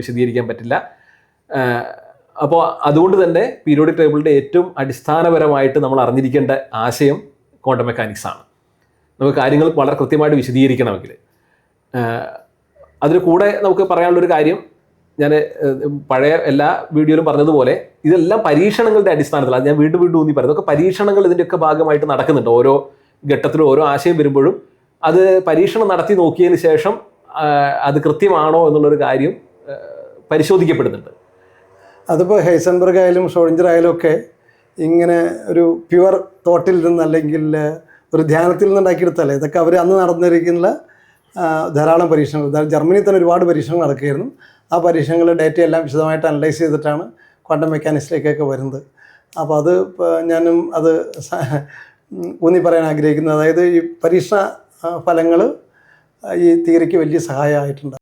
വിശദീകരിക്കാൻ പറ്റില്ല. അപ്പോൾ അതുകൊണ്ട് തന്നെ പീരിയോഡിക് ടേബിളിന്റെ ഏറ്റവും അടിസ്ഥാനപരമായിട്ട് നമ്മൾ അറിഞ്ഞിരിക്കേണ്ട ആശയം ക്വാണ്ടം മെക്കാനിക്സ് ആണ്. നമുക്ക് കാര്യങ്ങൾ വളരെ കൃത്യമായിട്ട് വിശദീകരിക്കണമെങ്കിൽ. അതിന് കൂടെ നമുക്ക് പറയാനുള്ളൊരു കാര്യം ഞാൻ പഴയ എല്ലാ വീഡിയോയിലും പറഞ്ഞതുപോലെ ഇതെല്ലാം പരീക്ഷണങ്ങളുടെ അടിസ്ഥാനത്തിൽ അത് ഞാൻ വീണ്ടും വീണ്ടും ഊന്നി പറയുന്നത് ഒക്കെ പരീക്ഷണങ്ങൾ ഇതിന്റെയൊക്കെ ഭാഗമായിട്ട് നടക്കുന്നുണ്ട്. ഓരോ ഘട്ടത്തിലും ഓരോ ആശയം വരുമ്പോഴും അത് പരീക്ഷണം നടത്തി നോക്കിയതിന് ശേഷം അത് കൃത്യമാണോ എന്നുള്ളൊരു കാര്യം പരിശോധിക്കപ്പെടുന്നുണ്ട്. അതിപ്പോൾ ഹൈസൻബർഗ് ആയാലും ഷോളിഞ്ചർ ആയാലും ഒക്കെ ഇങ്ങനെ ഒരു പ്യുവർ തോട്ടിൽ നിന്ന് അല്ലെങ്കിൽ ഒരു ധ്യാനത്തിൽ നിന്ന് ഉണ്ടാക്കിയെടുത്തല്ലേ ഇതൊക്കെ അവർ അന്ന് നടന്നിരിക്കുന്ന ധാരാളം പരീക്ഷണങ്ങൾ. ജർമ്മനിയിൽ തന്നെ ഒരുപാട് പരീക്ഷണങ്ങൾ നടക്കുകയായിരുന്നു. ആ പരീക്ഷണങ്ങൾ ഡേറ്റ എല്ലാം വിശദമായിട്ട് അനലൈസ് ചെയ്തിട്ടാണ് ക്വാണ്ടം മെക്കാനിക്സിലേക്കൊക്കെ വരുന്നത്. അപ്പോൾ അത് ഞാനും അത് ഊന്നി പറയാൻ ആഗ്രഹിക്കുന്നത്. അതായത് ഈ പരീക്ഷ ഫലങ്ങൾ ഈ തിയറിക്ക് വലിയ സഹായമായിട്ടുണ്ട്.